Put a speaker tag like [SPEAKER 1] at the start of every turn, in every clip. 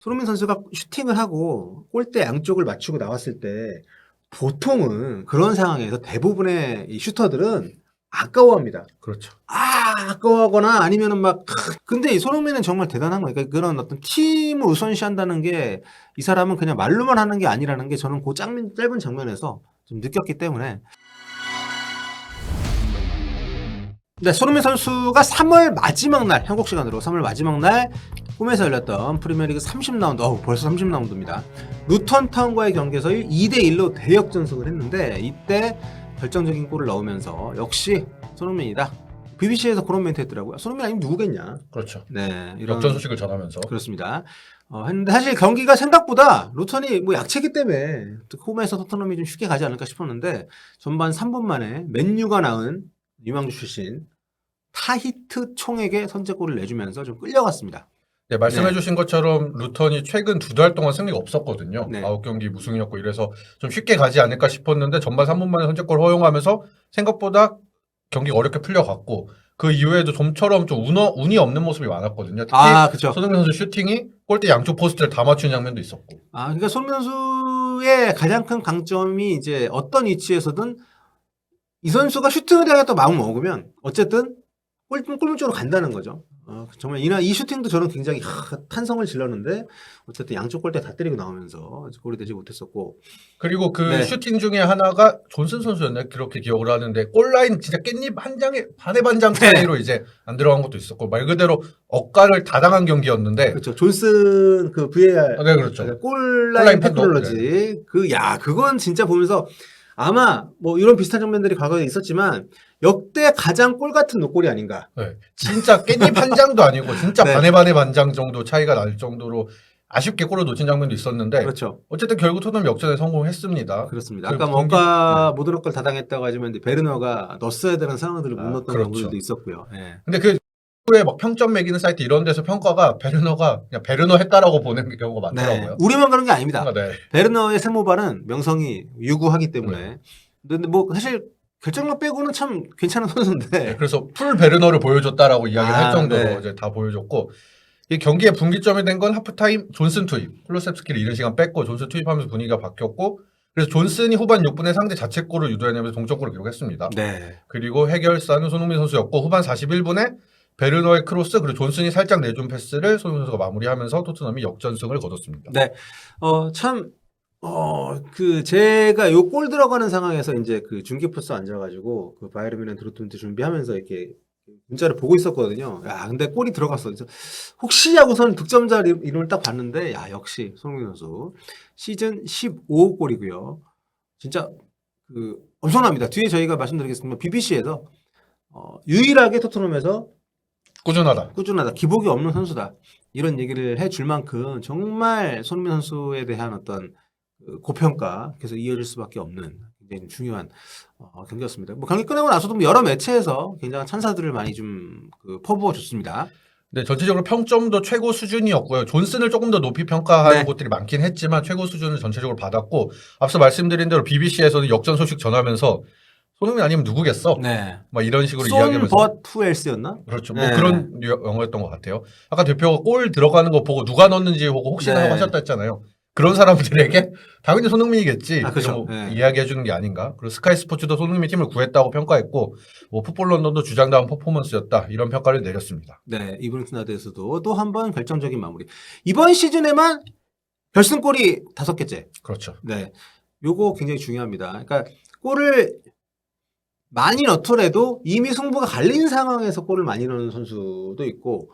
[SPEAKER 1] 손흥민 선수가 슈팅을 하고 골대 양쪽을 맞추고 나왔을 때 보통은 그런 상황에서 대부분의 이 슈터들은 아까워합니다.
[SPEAKER 2] 그렇죠.
[SPEAKER 1] 아, 아까워하거나 아니면은 막, 크. 근데 이 손흥민은 정말 대단한 거예요. 그러니까 그런 어떤 팀을 우선시한다는 게 이 사람은 그냥 말로만 하는 게 아니라는 게 저는 그 짧은, 짧은 장면에서 좀 느꼈기 때문에. 네, 손흥민 선수가 3월 마지막 날, 한국 시간으로 3월 마지막 날 꿈에서 열렸던 프리미어리그 30라운드, 어우, 벌써 30라운드입니다. 루턴 타운과의 경기에서 2대1로 대역전승을 했는데 이때 결정적인 골을 넣으면서 역시 손흥민이다. BBC에서 그런 멘트 했더라고요. 손흥민 아니면 누구겠냐.
[SPEAKER 2] 그렇죠.
[SPEAKER 1] 네, 이런
[SPEAKER 2] 역전 소식을 전하면서
[SPEAKER 1] 그렇습니다. 어, 했는데 사실 경기가 생각보다 루턴이 뭐 약체기 때문에 홈에서 토트넘이 좀 쉽게 가지 않을까 싶었는데 전반 3분 만에 맨유가 낳은 유망주 출신 타히트 총에게 선제골을 내주면서 좀 끌려갔습니다.
[SPEAKER 2] 네, 말씀해주신
[SPEAKER 1] 네.
[SPEAKER 2] 것처럼 루턴이 최근 두 달 동안 승리가 없었거든요.
[SPEAKER 1] 네.
[SPEAKER 2] 아홉 경기 무승이었고 이래서 좀 쉽게 가지 않을까 싶었는데 전반 3분 만에 선제골 허용하면서 생각보다 경기가 어렵게 풀려갔고 그 이후에도 좀처럼 좀 운어, 운이 없는 모습이 많았거든요. 특히
[SPEAKER 1] 아, 그렇죠.
[SPEAKER 2] 손흥민 선수 슈팅이 골대 양쪽 포스트를 다 맞춘 장면도 있었고.
[SPEAKER 1] 아, 그러니까 손흥민 선수의 가장 큰 강점이 이제 어떤 위치에서든 이 선수가 슈팅을 향해 마음 먹으면 어쨌든 골, 골문 쪽으로 간다는 거죠. 어, 정말 이날 이 슈팅도 저는 굉장히 하, 탄성을 질렀는데 어쨌든 양쪽 골대 다 때리고 나오면서 골이 되지 못했었고
[SPEAKER 2] 그리고 그
[SPEAKER 1] 네.
[SPEAKER 2] 슈팅 중에 하나가 존슨 선수였나 그렇게 기억을 하는데 골라인 진짜 깻잎 한 장에 반의 반장
[SPEAKER 1] 네.
[SPEAKER 2] 차이로 이제 안 들어간 것도 있었고 말 그대로 억가를 다 당한 경기였는데
[SPEAKER 1] 그렇죠. 존슨 그 VAR
[SPEAKER 2] 아, 네 그렇죠.
[SPEAKER 1] 골라인 테크놀로지 그야 그건 진짜 보면서 아마 뭐 이런 비슷한 장면들이 과거에 있었지만 역대 가장 골 같은 노골이 아닌가.
[SPEAKER 2] 네. 진짜 깻잎 한 장도 아니고 진짜
[SPEAKER 1] 네.
[SPEAKER 2] 반의 반의 반장 정도 차이가 날 정도로 아쉽게 골을 놓친 장면도 있었는데
[SPEAKER 1] 그렇죠.
[SPEAKER 2] 어쨌든 결국 토트넘 역전에 성공했습니다.
[SPEAKER 1] 그렇습니다.
[SPEAKER 2] 그
[SPEAKER 1] 아까
[SPEAKER 2] 경기-
[SPEAKER 1] 뭔가 못 넣을 걸다 당했다고 하지만 베르너가 넣었어야 되는 상황들을 못
[SPEAKER 2] 아,
[SPEAKER 1] 넣었던
[SPEAKER 2] 그렇죠.
[SPEAKER 1] 있었고요. 예.
[SPEAKER 2] 근데 그 후에 막 평점 매기는 사이트 이런 데서 평가가 베르너가 그냥 베르너 했다라고 보는 경우가
[SPEAKER 1] 네.
[SPEAKER 2] 많더라고요.
[SPEAKER 1] 우리만 그런 게 아닙니다.
[SPEAKER 2] 아, 네.
[SPEAKER 1] 베르너의 세모발은 명성이 유구하기 때문에. 근데 뭐 사실 결정력 빼고는 참 괜찮은 선수인데.
[SPEAKER 2] 네, 그래서 풀 베르너를 보여줬다라고 이야기를
[SPEAKER 1] 아,
[SPEAKER 2] 할 정도로
[SPEAKER 1] 네.
[SPEAKER 2] 이제 다 보여줬고 이 경기의 분기점이 된 건 하프타임 존슨 투입 클로셉스키를 이른 시간 뺐고 존슨 투입하면서 분위기가 바뀌었고 그래서 존슨이 후반 6분에 상대 자책골을 유도해내면서 동점골을 기록했습니다.
[SPEAKER 1] 네.
[SPEAKER 2] 그리고 해결사는 손흥민 선수였고 후반 41분에 베르너의 크로스 그리고 존슨이 살짝 내준 패스를 손흥민 선수가 마무리하면서 토트넘이 역전승을 거뒀습니다.
[SPEAKER 1] 네. 어, 참, 어, 그, 제가 요 골 들어가는 상황에서 이제 그 중계포스 앉아가지고 그 바이에른 뮌헨 드루트문트 준비하면서 이렇게 문자를 보고 있었거든요. 야, 근데 골이 들어갔어. 혹시 하고선 득점자 이- 이름을 딱 봤는데, 야, 역시 손흥민 선수. 시즌 15골이고요. 진짜 그 엄청납니다. 뒤에 저희가 말씀드리겠습니다. BBC에서 어, 유일하게 토트넘에서
[SPEAKER 2] 꾸준하다.
[SPEAKER 1] 꾸준하다. 기복이 없는 선수다. 이런 얘기를 해줄 만큼 정말 손흥민 선수에 대한 어떤 그 고평가 계속 이어질 수밖에 없는 굉장히 중요한 어, 경기였습니다. 뭐 경기 끝나고 나서도 뭐 여러 매체에서 굉장한 찬사들을 많이 좀 그 퍼부어 줬습니다.
[SPEAKER 2] 네, 전체적으로 평점도 최고 수준이었고요. 존슨을 조금 더 높이 평가하는
[SPEAKER 1] 네.
[SPEAKER 2] 곳들이 많긴 했지만 최고 수준을 전체적으로 받았고 앞서 말씀드린 대로 BBC에서는 역전 소식 전하면서 손흥민 아니면 누구겠어?
[SPEAKER 1] 네.
[SPEAKER 2] 막 이런 식으로 이야기하면서
[SPEAKER 1] 손벗 푸엘스였나?
[SPEAKER 2] 그렇죠. 뭐
[SPEAKER 1] 네.
[SPEAKER 2] 그런 유- 영어였던 것 같아요. 아까 대표가 골 들어가는 거 보고 누가 넣었는지 보고 혹시나
[SPEAKER 1] 네.
[SPEAKER 2] 하고 하셨다 했잖아요. 그런 사람들에게 당연히 손흥민이겠지.
[SPEAKER 1] 아, 그렇죠.
[SPEAKER 2] 그리고
[SPEAKER 1] 네.
[SPEAKER 2] 이야기해 주는 게 아닌가. 그리고 스카이 스포츠도 손흥민 팀을 구했다고 평가했고 뭐 풋볼 런던도 주장다운 퍼포먼스였다. 이런 평가를 내렸습니다.
[SPEAKER 1] 네. 이번 스나드에서도 또 한 번 결정적인 마무리. 이번 시즌에만 결승골이 다섯 개째.
[SPEAKER 2] 그렇죠.
[SPEAKER 1] 네. 요거 굉장히 중요합니다. 그러니까 골을 많이 넣더라도 이미 승부가 갈린 상황에서 골을 많이 넣는 선수도 있고,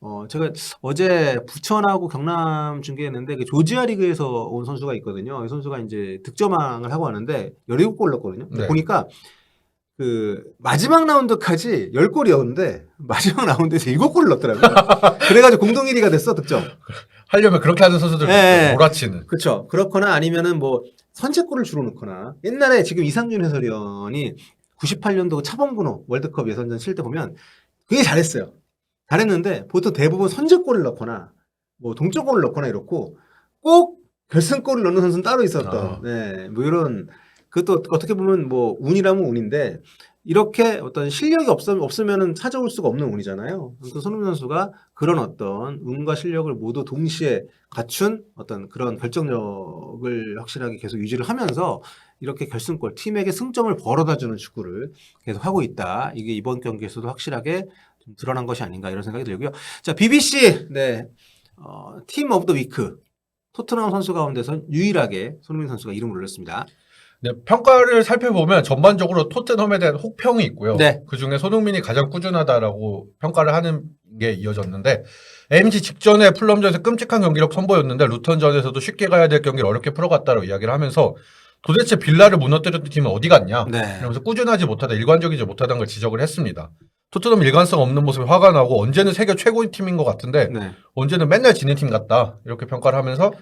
[SPEAKER 1] 어, 제가 어제 부천하고 경남 중계했는데 그 조지아 리그에서 온 선수가 있거든요. 이 선수가 이제 득점왕을 하고 하는데 17골 넣었거든요.
[SPEAKER 2] 네.
[SPEAKER 1] 보니까 그 마지막 라운드까지 10골이었는데 마지막 라운드에서 7골을 넣었더라고요. 그래가지고 공동 1위가 됐어, 득점.
[SPEAKER 2] 하려면 그렇게 하는 선수들
[SPEAKER 1] 네.
[SPEAKER 2] 몰아치는.
[SPEAKER 1] 그렇죠. 그렇거나 아니면은 뭐 선제골을 주로 넣거나 옛날에 지금 이상준 해설위원이 98년도 차범근호 월드컵 예선전 칠 때 보면 굉장히 잘했어요. 잘했는데 보통 대부분 선제골을 넣거나 뭐 동점골을 넣거나 이렇고 꼭 결승골을 넣는 선수는 따로 있었던
[SPEAKER 2] 아.
[SPEAKER 1] 네, 뭐 이런 그것도 어떻게 보면 뭐 운이라면 운인데 이렇게 어떤 실력이 없, 없으면은 찾아올 수가 없는 운이잖아요. 아무튼 손흥민 선수가 그런 어떤 운과 실력을 모두 동시에 갖춘 어떤 그런 결정력을 확실하게 계속 유지를 하면서 이렇게 결승골 팀에게 승점을 벌어다주는 축구를 계속 하고 있다. 이게 이번 경기에서도 확실하게 좀 드러난 것이 아닌가 이런 생각이 들고요. 자, BBC 네. 어, 팀 오브 더 위크 토트넘 선수 가운데서 유일하게 손흥민 선수가 이름을 올렸습니다.
[SPEAKER 2] 네, 평가를 살펴보면 전반적으로 토트넘에 대한 혹평이 있고요.
[SPEAKER 1] 네.
[SPEAKER 2] 그 중에 손흥민이 가장 꾸준하다라고 평가를 하는 게 이어졌는데 AMG 직전에 풀럼전에서 끔찍한 경기력 선보였는데 루턴전에서도 쉽게 가야 될 경기를 어렵게 풀어갔다고 이야기를 하면서 도대체 빌라를 무너뜨렸던 팀은 어디 갔냐?
[SPEAKER 1] 네.
[SPEAKER 2] 이러면서 꾸준하지 못하다, 일관적이지 못하다는 걸 지적을 했습니다. 토트넘 일관성 없는 모습에 화가 나고 언제는 세계 최고의 팀인 것 같은데
[SPEAKER 1] 네.
[SPEAKER 2] 언제는 맨날 지는 팀 같다 이렇게 평가를 하면서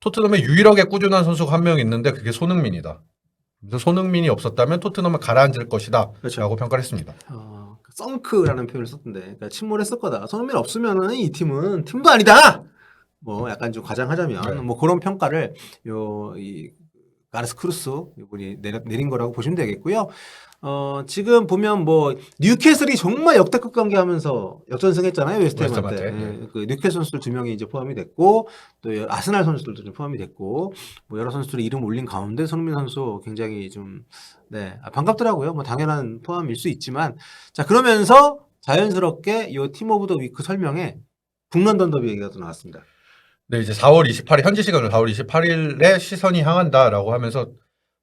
[SPEAKER 2] 토트넘에 유일하게 꾸준한 선수가 한 명 있는데 그게 손흥민이다. 그래서 손흥민이 없었다면 토트넘은 가라앉을 것이다
[SPEAKER 1] 그렇죠.
[SPEAKER 2] 라고 평가를 했습니다.
[SPEAKER 1] 어, 썬크라는 표현을 썼던데, 그러니까 침몰했을 거다. 손흥민 없으면은 이 팀은 팀도 아니다. 뭐 약간 좀 과장하자면
[SPEAKER 2] 네.
[SPEAKER 1] 뭐 그런 평가를 요 이 가르스 크루스 이분이 내린 거라고 보시면 되겠고요. 어, 지금 보면 뭐 뉴캐슬이 정말 역대급 경기 하면서 역전승했잖아요
[SPEAKER 2] 웨스트햄한테.
[SPEAKER 1] 예, 그 뉴캐슬 선수들 두 명이 이제 포함이 됐고 또 여- 아스날 선수들도 좀 포함이 됐고 뭐 여러 선수들이 이름 올린 가운데 손흥민 선수 굉장히 좀 네, 아, 반갑더라고요. 뭐 당연한 포함일 수 있지만 자 그러면서 자연스럽게 요팀 오브 더 위크 설명에 북런던 더비 얘기가 또 나왔습니다.
[SPEAKER 2] 네, 이제 4월 28일 현지 시간으로 4월 28일에 시선이 향한다라고 하면서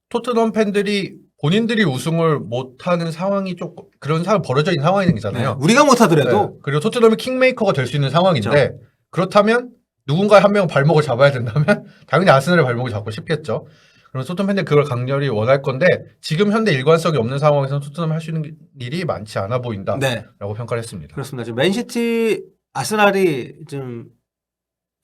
[SPEAKER 2] 토트넘 팬들이 본인들이 우승을 못하는 상황이 조금 그런 상황 벌어져 있는
[SPEAKER 1] 네,
[SPEAKER 2] 상황이잖아요.
[SPEAKER 1] 우리가 못하더라도
[SPEAKER 2] 네. 그리고 토트넘이 킹메이커가 될 수 있는 상황인데 그렇다면 누군가 한 명은 발목을 잡아야 된다면 당연히 아스날의 발목을 잡고 싶겠죠. 그럼 토트넘 팬들 그걸 강렬히 원할 건데 지금 현대 일관성이 없는 상황에서는 토트넘이 할수 있는 일이 많지 않아 보인다라고
[SPEAKER 1] 네
[SPEAKER 2] 평가를 했습니다.
[SPEAKER 1] 그렇습니다. 지금 맨시티 아스날이 좀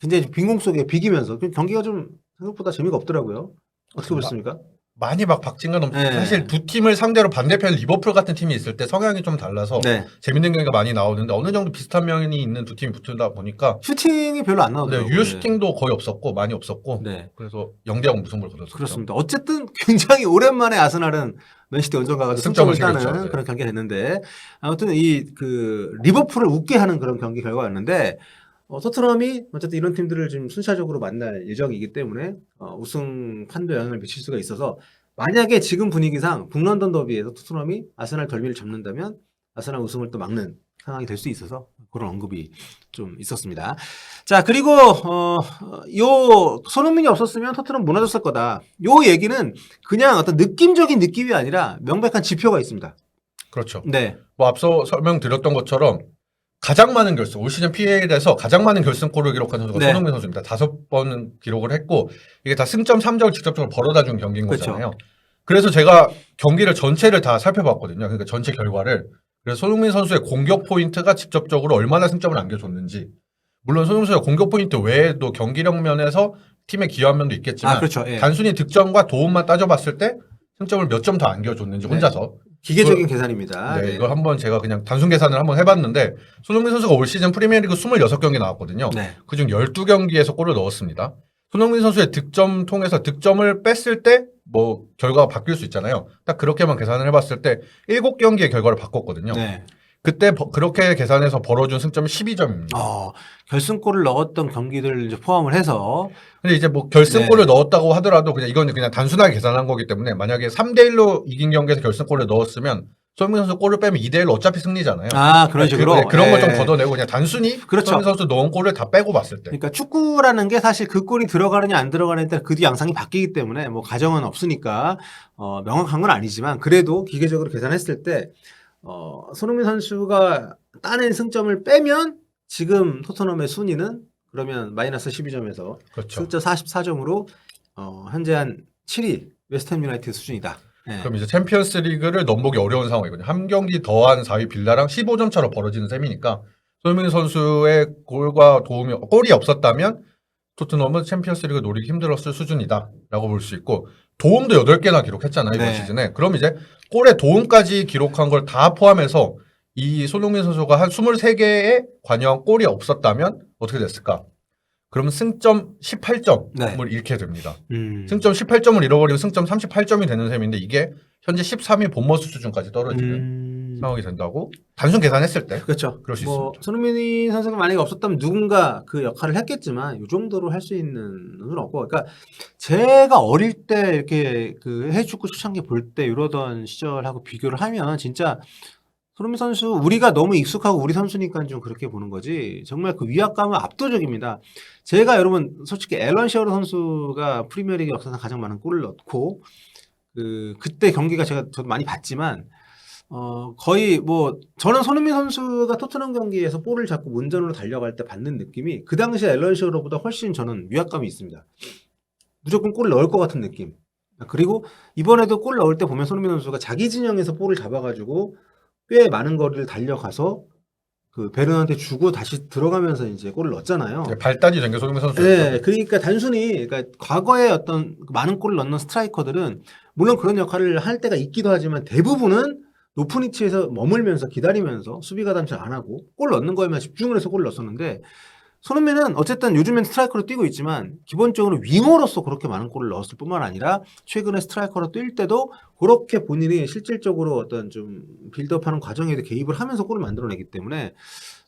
[SPEAKER 1] 굉장히 빈공 속에 비기면서 그 경기가 좀 생각보다 재미가 없더라고요. 어떻게 보셨습니까?
[SPEAKER 2] 많이 막 박진감 넘
[SPEAKER 1] 네.
[SPEAKER 2] 사실 두 팀을 상대로 반대편 리버풀 같은 팀이 있을 때 성향이 좀 달라서
[SPEAKER 1] 네.
[SPEAKER 2] 재밌는 경기가 많이 나오는데 어느 정도 비슷한 면이 있는 두 팀이 붙다 보니까
[SPEAKER 1] 슈팅이 별로 안
[SPEAKER 2] 네,
[SPEAKER 1] 나오더라고요.
[SPEAKER 2] 유효 슈팅도 거의 없었고 많이 없었고
[SPEAKER 1] 네.
[SPEAKER 2] 그래서 0대0 무승부를 거뒀었죠.
[SPEAKER 1] 그렇습니다. 어쨌든 굉장히 오랜만에 아스날은 맨시티 원정 가가지고
[SPEAKER 2] 승점을
[SPEAKER 1] 승점을 따는
[SPEAKER 2] 챙겼죠. 네.
[SPEAKER 1] 그런 경기가 됐는데 아무튼 이 그 리버풀을 웃게 하는 그런 경기 결과였는데 어, 토트넘이 어쨌든 이런 팀들을 지금 순차적으로 만날 예정이기 때문에 어, 우승 판도 영향을 미칠 수가 있어서 만약에 지금 분위기상 북런던 더비에서 토트넘이 아스날 덜미를 잡는다면 아스날 우승을 또 막는 상황이 될 수 있어서 그런 언급이 좀 있었습니다. 자 그리고 어, 요 손흥민이 없었으면 토트넘 무너졌을 거다. 요 얘기는 그냥 어떤 느낌적인 느낌이 아니라 명백한 지표가 있습니다.
[SPEAKER 2] 그렇죠.
[SPEAKER 1] 네,
[SPEAKER 2] 뭐 앞서 설명드렸던 것처럼 가장 많은 결승 올 시즌 PL에서 가장 많은 결승골을 기록한 선수가
[SPEAKER 1] 네.
[SPEAKER 2] 손흥민 선수입니다. 다섯 번 기록을 했고 이게 다 승점 3점을 직접적으로 벌어다 준 경기인
[SPEAKER 1] 그렇죠.
[SPEAKER 2] 거잖아요. 그래서 제가 경기를 전체를 다 살펴봤거든요. 그러니까 전체 결과를. 그래서 손흥민 선수의 공격 포인트가 직접적으로 얼마나 승점을 안겨줬는지. 물론 손흥민 선수의 공격 포인트 외에도 경기력 면에서 팀의 기여한 면도 있겠지만
[SPEAKER 1] 아 그렇죠. 예.
[SPEAKER 2] 단순히 득점과 도움만 따져봤을 때 승점을 몇 점 더 안겨줬는지
[SPEAKER 1] 네.
[SPEAKER 2] 혼자서
[SPEAKER 1] 기계적인 계산입니다.
[SPEAKER 2] 네,
[SPEAKER 1] 네.
[SPEAKER 2] 이걸 한번 제가 그냥 단순 계산을 한번 해봤는데 손흥민 선수가 올 시즌 프리미어리그 26경기 나왔거든요.
[SPEAKER 1] 네.
[SPEAKER 2] 그중 12경기에서 골을 넣었습니다. 손흥민 선수의 득점 통해서 득점을 뺐을 때 뭐 결과가 바뀔 수 있잖아요. 딱 그렇게만 계산을 해봤을 때 7경기의 결과를 바꿨거든요.
[SPEAKER 1] 네.
[SPEAKER 2] 그때 버- 그렇게 계산해서 벌어준 승점이 12점입니다.
[SPEAKER 1] 어, 결승골을 넣었던 경기들을 이제 포함을 해서
[SPEAKER 2] 근데 이제 뭐 결승골을
[SPEAKER 1] 네.
[SPEAKER 2] 넣었다고 하더라도 그냥 이건 그냥 단순하게 계산한 거기 때문에 만약에 3대 1로 이긴 경기에서 결승골을 넣었으면 손흥민 선수 골을 빼면 2대 1로 어차피 승리잖아요.
[SPEAKER 1] 아 그런 식으로
[SPEAKER 2] 네, 그런 걸 좀
[SPEAKER 1] 예.
[SPEAKER 2] 걷어내고 그냥 단순히
[SPEAKER 1] 그렇죠.
[SPEAKER 2] 손흥민 선수 넣은 골을 다 빼고 봤을 때
[SPEAKER 1] 그러니까 축구라는 게 사실 그 골이 들어가느냐 안 들어가느냐에 따라 그 뒤 양상이 바뀌기 때문에 뭐 가정은 없으니까 어, 명확한 건 아니지만 그래도 기계적으로 계산했을 때 어, 손흥민 선수가 따낸 승점을 빼면 지금 토트넘의 순위는 그러면 마이너스 12점에서
[SPEAKER 2] 그렇죠.
[SPEAKER 1] 승점 44점으로 어, 현재 한 7위 웨스트햄 유나이티드 수준이다. 예.
[SPEAKER 2] 그럼 이제 챔피언스 리그를 넘보기 어려운 상황이거든요. 한 경기 더한 4위 빌라랑 15점 차로 벌어지는 셈이니까 손흥민 선수의 골과 도움이 골이 없었다면 토트넘은 챔피언스 리그 노리기 힘들었을 수준이다라고 볼 수 있고 도움도 8개나 기록했잖아요, 이번
[SPEAKER 1] 네.
[SPEAKER 2] 시즌에. 그럼 이제 골의 도움까지 기록한 걸 다 포함해서 이 손흥민 선수가 한 23개의 관여한 골이 없었다면 어떻게 됐을까? 그러면 승점 18점을
[SPEAKER 1] 네.
[SPEAKER 2] 잃게 됩니다.
[SPEAKER 1] 음.
[SPEAKER 2] 승점 18점을 잃어버리고 승점 38점이 되는 셈인데 이게 현재 13위 본머스 수준까지 떨어지는
[SPEAKER 1] 음.
[SPEAKER 2] 상황이 된다고 단순 계산했을 때
[SPEAKER 1] 그렇죠.
[SPEAKER 2] 그럴 수
[SPEAKER 1] 뭐
[SPEAKER 2] 있습니다.
[SPEAKER 1] 손흥민이 선수가 만약에 없었다면 누군가 그 역할을 했겠지만 이 정도로 할 수 있는 건 없고, 그러니까 제가 어릴 때 이렇게 그 해축구 초창기 볼 때 이러던 시절하고 비교를 하면 진짜 손흥민 선수 우리가 너무 익숙하고 우리 선수니까 좀 그렇게 보는 거지 정말 그 위압감은 압도적입니다. 제가 여러분 솔직히 앨런 시어로 선수가 프리미어리그 역사상 가장 많은 골을 넣고 그 그때 경기가 제가 저도 많이 봤지만 어 거의 뭐 저는 손흥민 선수가 토트넘 경기에서 볼을 잡고 문전으로 달려갈 때 받는 느낌이 그 당시 앨런 시어로보다 훨씬 저는 위압감이 있습니다. 무조건 골 넣을 것 같은 느낌. 그리고 이번에도 골 넣을 때 보면 손흥민 선수가 자기 진영에서 볼을 잡아가지고 꽤 많은 거리를 달려가서 그 베른한테 주고 다시 들어가면서 이제 골을 넣었잖아요.
[SPEAKER 2] 네, 발단이 된게 손흥민 선수였죠.
[SPEAKER 1] 네, 그러니까 단순히 그러니까 과거에 어떤 많은 골을 넣는 스트라이커들은 물론 그런 역할을 할 때가 있기도 하지만 대부분은 높은 위치에서 머물면서 기다리면서 수비 가담 잘안 하고 골 넣는 거에만 집중을 해서 골을 넣었었는데 손흥민은 어쨌든 요즘엔 스트라이커로 뛰고 있지만 기본적으로 윙어로서 그렇게 많은 골을 넣었을 뿐만 아니라 최근에 스트라이커로 뛸 때도 그렇게 본인이 실질적으로 어떤 좀 빌드업하는 과정에도 개입을 하면서 골을 만들어내기 때문에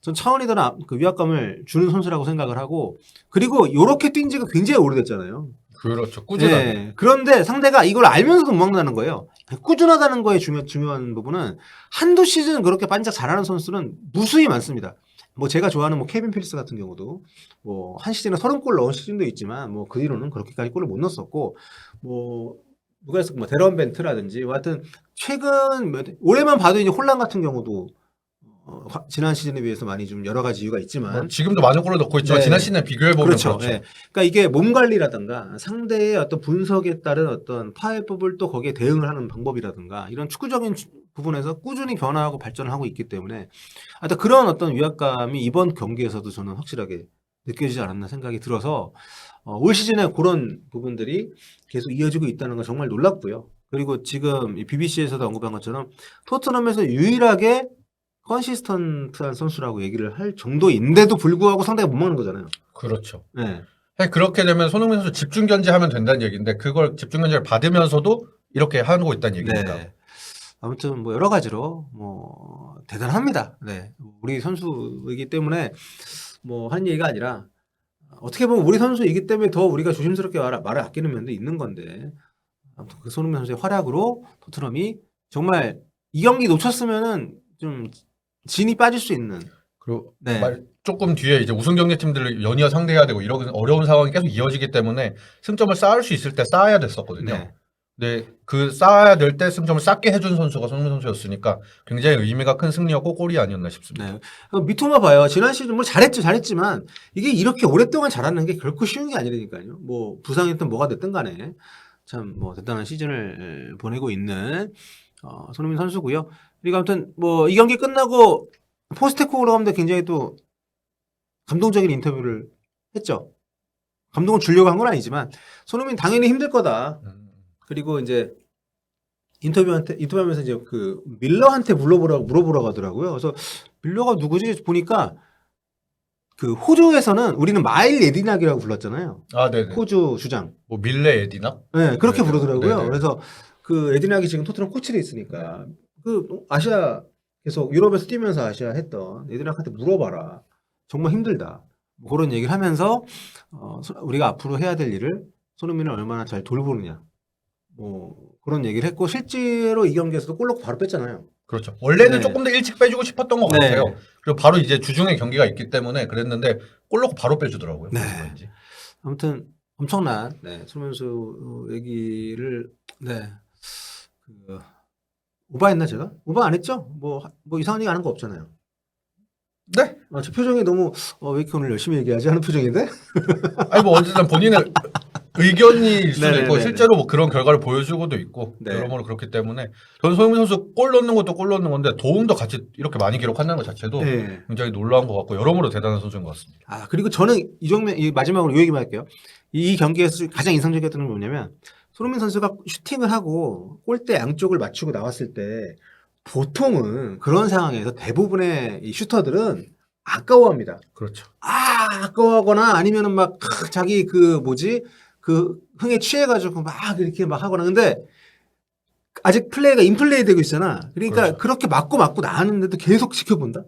[SPEAKER 1] 전 차원이 다른 그 위압감을 주는 선수라고 생각을 하고 그리고 이렇게 뛴 지가 굉장히 오래됐잖아요.
[SPEAKER 2] 그렇죠. 꾸준하게.
[SPEAKER 1] 네. 그런데 상대가 이걸 알면서도 못 막는다는 거예요. 꾸준하다는 거에 중요, 중요한 부분은 한두 시즌 그렇게 반짝 잘하는 선수는 무수히 많습니다. 뭐 제가 좋아하는 뭐 케빈 필스 같은 경우도 뭐 한 시즌에 30골 넣은 시즌도 있지만 뭐 그 뒤로는 그렇게까지 골을 못 넣었었고 뭐 누가 했어 뭐 데런 벤트라든지 뭐 하여튼 최근 몇, 올해만 봐도 이제 홀란 같은 경우도 어, 화- 지난 시즌에 비해서 많이 좀 여러 가지 이유가 있지만
[SPEAKER 2] 뭐 지금도 많은 골을 넣고 있지만
[SPEAKER 1] 네.
[SPEAKER 2] 지난 시즌에 비교해 보면
[SPEAKER 1] 그렇죠.
[SPEAKER 2] 그렇죠.
[SPEAKER 1] 예. 그러니까 이게 몸 관리라든가 상대의 어떤 분석에 따른 어떤 파해법을 또 거기에 대응을 하는 방법이라든가 이런 축구적인 주- 부분에서 꾸준히 변화하고 발전을 하고 있기 때문에 하여튼 그런 어떤 위압감이 이번 경기에서도 저는 확실하게 느껴지지 않았나 생각이 들어서 어, 올 시즌에 그런 부분들이 계속 이어지고 있다는 건 정말 놀랍고요. 그리고 지금 BBC에서도 언급한 것처럼 토트넘에서 유일하게 컨시스턴트한 선수라고 얘기를 할 정도인데도 불구하고 상대가 못 막는 거잖아요.
[SPEAKER 2] 그렇죠.
[SPEAKER 1] 네.
[SPEAKER 2] 사실 그렇게 되면 손흥민 선수 집중 견제하면 된다는 얘기인데 그걸 집중 견제를 받으면서도 이렇게 하고 있다는 얘기입니다.
[SPEAKER 1] 네. 아무튼 뭐 여러 가지로 뭐 대단합니다. 네. 우리 선수이기 때문에 뭐 하는 얘기가 아니라 어떻게 보면 우리 선수이기 때문에 더 우리가 조심스럽게 말, 말을 아끼는 면도 있는 건데 아무튼 그 손흥민 선수의 활약으로 토트넘이 정말 이 경기 놓쳤으면은 좀 진이 빠질 수 있는
[SPEAKER 2] 그리고
[SPEAKER 1] 네.
[SPEAKER 2] 말- 조금 뒤에 이제 우승 경기 팀들을 연이어 상대해야 되고 이런 어려운 상황이 계속 이어지기 때문에 승점을 쌓을 수 있을 때 쌓아야 됐었거든요.
[SPEAKER 1] 네.
[SPEAKER 2] 근데 그 쌓아야 될 때 승점을 쌓게 해준 선수가 손흥민 선수였으니까 굉장히 의미가 큰 승리였고 골이 아니었나 싶습니다.
[SPEAKER 1] 네. 그 미토마 봐요. 지난 시즌 뭐 잘했죠, 잘했지만 이게 이렇게 오랫동안 잘하는 게 결코 쉬운 게 아니라니까요. 뭐 부상이든 뭐가 됐든 간에 참 뭐 대단한 시즌을 에, 보내고 있는 어, 손흥민 선수고요. 그리고 아무튼 뭐 이 경기 끝나고 포스테코글로 감독 굉장히 또 감동적인 인터뷰를 했죠. 감동을 주려고 한 건 아니지만 손흥민 당연히 힘들 거다.
[SPEAKER 2] 음.
[SPEAKER 1] 그리고 이제 인터뷰한테 인터뷰하면서 이제 그 밀러한테 물어보라고 물어보라고 하더라고요. 그래서 밀러가 누구지 보니까 그 호주에서는 우리는 마일 에디낙이라고 불렀잖아요.
[SPEAKER 2] 아, 네네.
[SPEAKER 1] 호주 주장.
[SPEAKER 2] 뭐 밀레 에디나?
[SPEAKER 1] 네, 그렇게
[SPEAKER 2] 네네.
[SPEAKER 1] 부르더라고요.
[SPEAKER 2] 네네.
[SPEAKER 1] 그래서 그 에디낙이 지금 토트넘 코치로 있으니까 그 아시아 계속 유럽에서 뛰면서 아시아 했던 에디낙한테 물어봐라. 정말 힘들다. 뭐 그런 얘기를 하면서 어, 소- 우리가 앞으로 해야 될 일을 손흥민을 얼마나 잘 돌보느냐. 뭐 그런 얘기를 했고 실제로 이 경기에서도 골 넣고 바로 뺐잖아요.
[SPEAKER 2] 그렇죠. 원래는
[SPEAKER 1] 네.
[SPEAKER 2] 조금 더 일찍 빼주고 싶었던 것
[SPEAKER 1] 네.
[SPEAKER 2] 같아요. 그리고 바로 이제 주중에 경기가 있기 때문에 그랬는데 골 넣고 바로 빼주더라고요.
[SPEAKER 1] 네. 아무튼 엄청난 네, 손흥민수 얘기를 네. 그 오바했나 제가? 오바 안 했죠? 뭐뭐 이상한 얘기 하는 거 없잖아요.
[SPEAKER 2] 네.
[SPEAKER 1] 아, 저 표정이 너무 어, 왜 이렇게 오늘 열심히 얘기하지 하는 표정인데?
[SPEAKER 2] 아니 뭐 어쨌든 본인의 의견일 수도
[SPEAKER 1] 네네네네.
[SPEAKER 2] 있고 실제로 뭐 그런 결과를 보여주고도 있고
[SPEAKER 1] 네.
[SPEAKER 2] 여러모로 그렇기 때문에 저는 손흥민 선수 골 넣는 것도 골 넣는 건데 도움도 같이 이렇게 많이 기록한다는 것 자체도
[SPEAKER 1] 네.
[SPEAKER 2] 굉장히 놀라운 것 같고 여러모로 대단한 선수인 것 같습니다.
[SPEAKER 1] 아 그리고 저는 이 장면 이 마지막으로 이 얘기만 할게요. 이 경기에서 가장 인상적이었던 건 뭐냐면 손흥민 선수가 슈팅을 하고 골대 양쪽을 맞추고 나왔을 때 보통은 그런 상황에서 대부분의 이 슈터들은 아까워합니다.
[SPEAKER 2] 그렇죠.
[SPEAKER 1] 아 아까워하거나 아니면은 막 크, 자기 그 뭐지 그 흥에 취해가지고 막 이렇게 막 하거나 근데 아직 플레이가 인플레이 되고 있잖아. 그러니까
[SPEAKER 2] 그렇죠.
[SPEAKER 1] 그렇게 맞고 맞고 나왔는데도 계속 지켜본다.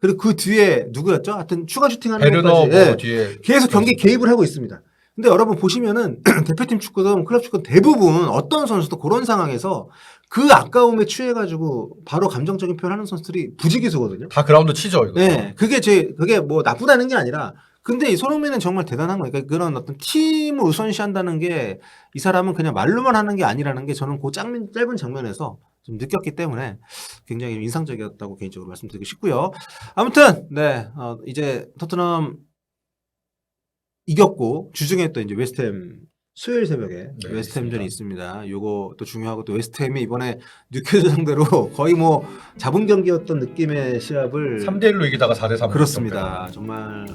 [SPEAKER 1] 그리고 그 뒤에 누구였죠? 하여튼 추가 슈팅하는 것까지
[SPEAKER 2] 뭐
[SPEAKER 1] 예.
[SPEAKER 2] 뒤에
[SPEAKER 1] 계속 경기 개입을 하고 있습니다. 근데 여러분 보시면은 대표팀 축구든 클럽 축구든 대부분 어떤 선수도 그런 상황에서 그 아까움에 취해가지고 바로 감정적인 표현하는 선수들이 부지기수거든요.
[SPEAKER 2] 다 그라운드 치죠 이거.
[SPEAKER 1] 네, 그게 제 그게 뭐 나쁘다는 게 아니라 근데 이 손흥민은 정말 대단한 거예요. 그러니까 그런 어떤 팀을 우선시한다는 게 이 사람은 그냥 말로만 하는 게 아니라는 게 저는 그 짧은, 짧은 장면에서 좀 느꼈기 때문에 굉장히 인상적이었다고 개인적으로 말씀드리고 싶고요. 아무튼 네 어, 이제 토트넘 이겼고 주중에 또 이제 웨스트햄 수요일 새벽에
[SPEAKER 2] 네,
[SPEAKER 1] 웨스트햄전이 있습니다. 요거 또 중요하고 또 웨스트햄이 이번에 뉴캐슬 상대로 거의 뭐 잡은 경기였던 느낌의 시합을
[SPEAKER 2] 3대 1로 이기다가 4대 3.
[SPEAKER 1] 그렇습니다. 정말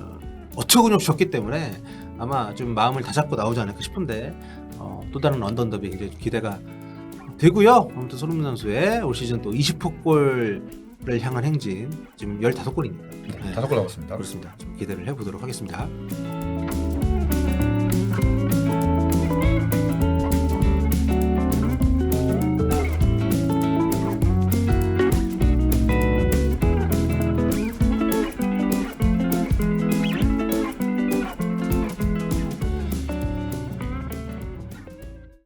[SPEAKER 1] 어처구니없이 졌기 때문에 아마 좀 마음을 다잡고 나오지 않을까 싶은데 어, 또 다른 런던 더비 굉장히 기대가 되고요. 아무튼 손흥민 선수의 올 시즌 또 20호 골을 향한 행진 지금 15골입니다. 네.
[SPEAKER 2] 다섯 골 남았습니다.
[SPEAKER 1] 그렇습니다. 좀 기대를 해보도록 하겠습니다.